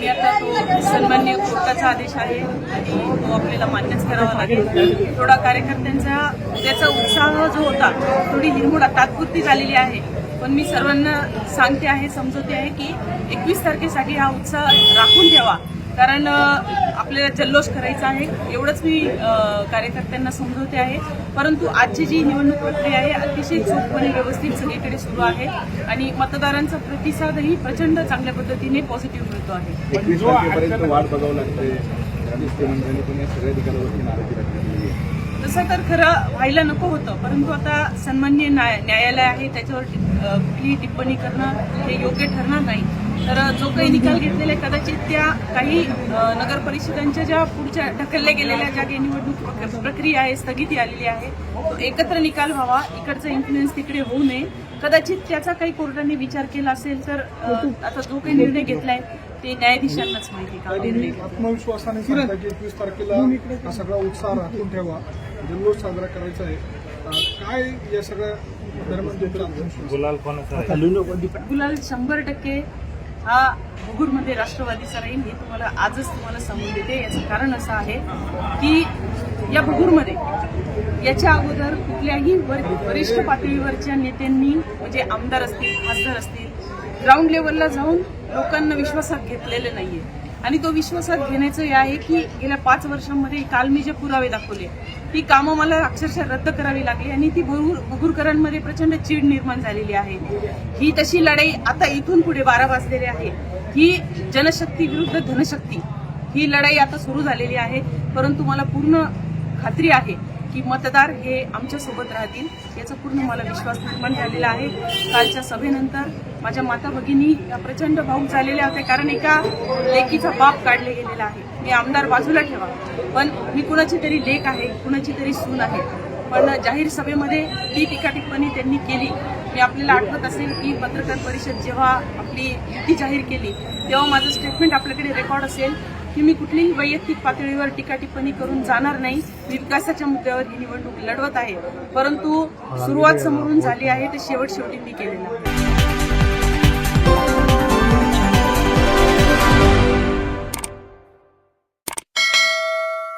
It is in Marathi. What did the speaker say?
मी आता तो सन्मान्य कोर्टाचा आदेश आहे आणि तो आपल्याला मान्यच करावा लागेल. थोडा कार्यकर्त्यांचा त्याचा उत्साह जो होता थोडी हिरमोडा तात्पुरती झालेली आहे. पण मी सर्वांना सांगते आहे समजवते आहे की एकवीस तारखेसाठी हा उत्साह राखून ठेवा. कारण आपल्याला जल्लोष करायचा आहे. एवढंच मी कार्यकर्त्यांना समजवते आहे. परंतु आजची जी निवडणूक प्रक्रिया आहे अतिशय चोखपणे व्यवस्थित सगळीकडे सुरू आहे आणि मतदारांचा प्रतिसादही प्रचंड चांगल्या पद्धतीने पॉझिटिव्ह मिळतो आहे. तसं तर खरं व्हायला नको होतं परंतु आता सन्मान्य न्याय- न्यायालय आहे त्याच्यावर कुठलीही टिप्पणी करणं हे योग्य ठरणार नाही. तर जो काही निकाल घेतलेला आहे कदाचित त्या काही नगर परिषदांच्या ज्या पुढच्या ढकलल्या गेलेल्या ज्या काही निवडणूक प्रक्रिया आहे स्थगिती आलेली आहे तो एकत्र निकाल व्हावा इकडचा इन्फ्लुएन्स तिकडे होऊ नये. कदाचित त्याचा काही कोर्टाने विचार केला असेल तर आता जो काही निर्णय घेतलाय ते न्यायाधीशांनाच माहिती का? निर्णय आत्मविश्वासाने एकवीस तारखेला सगळा उत्साह राखून ठेवा. जल्लोष साजरा करायचा आहे. काय या सगळ्या दरम्यान गुलाल शंभर टक्के हा भुगूरमध्ये राष्ट्रवादीचा राहील हे तुम्हाला आजच तुम्हाला सांगून देते. याचं कारण असं आहे की या भुगूरमध्ये याच्या अगोदर कुठल्याही वर- वरिष्ठ पातळीवरच्या नेत्यांनी म्हणजे आमदार असतील खासदार असतील ग्राउंड लेवलला जाऊन लोकांना विश्वासात घेतलेलं नाहीये. आणि तो विश्वासात घेण्याचं हे आहे की गेल्या पाच वर्षांमध्ये काल मी जे पुरावे दाखवले ती कामं मला अक्षरशः रद्द करावी लागली आणि ती भुगूर भुगूरकरांमध्ये प्रचंड चीड निर्माण झालेली आहे. ही तशी लढाई आता इथून पुढे बारा वाजलेली आहे. ही जनशक्ती विरुद्ध धनशक्ती ही लढाई आता सुरू झालेली आहे. परंतु मला पूर्ण खात्री आहे की मतदार हे आमच्यासोबत राहतील याचा पूर्ण मला विश्वास निर्माण झालेला आहे. कालच्या सभेनंतर माझ्या माता भगिनी या प्रचंड भाऊक झालेल्या होत्या कारण एका लेकीचा बाप काढले गेलेला आहे. मी आमदार बाजूला ठेवा. पण मी कुणाची तरी लेख आहे कुणाची तरी सून आहे. पण जाहीर सभेमध्ये ती टीकाटिप्पणी त्यांनी केली. मी आपल्याला आठवत असेल की पत्रकार परिषद जेव्हा आपली युती जाहीर केली तेव्हा माझं स्टेटमेंट आपल्याकडे रेकॉर्ड असेल. की मी कुठलीही वैयक्तिक पातळीवर टीका टिप्पणी करून जाणार नाही. मी विकासाच्या मुद्द्यावर ही निवडणूक लढवत आहे. परंतु सुरुवात समोरून झाली आहे ते शेवट शेवटी मी केलेलं आहे.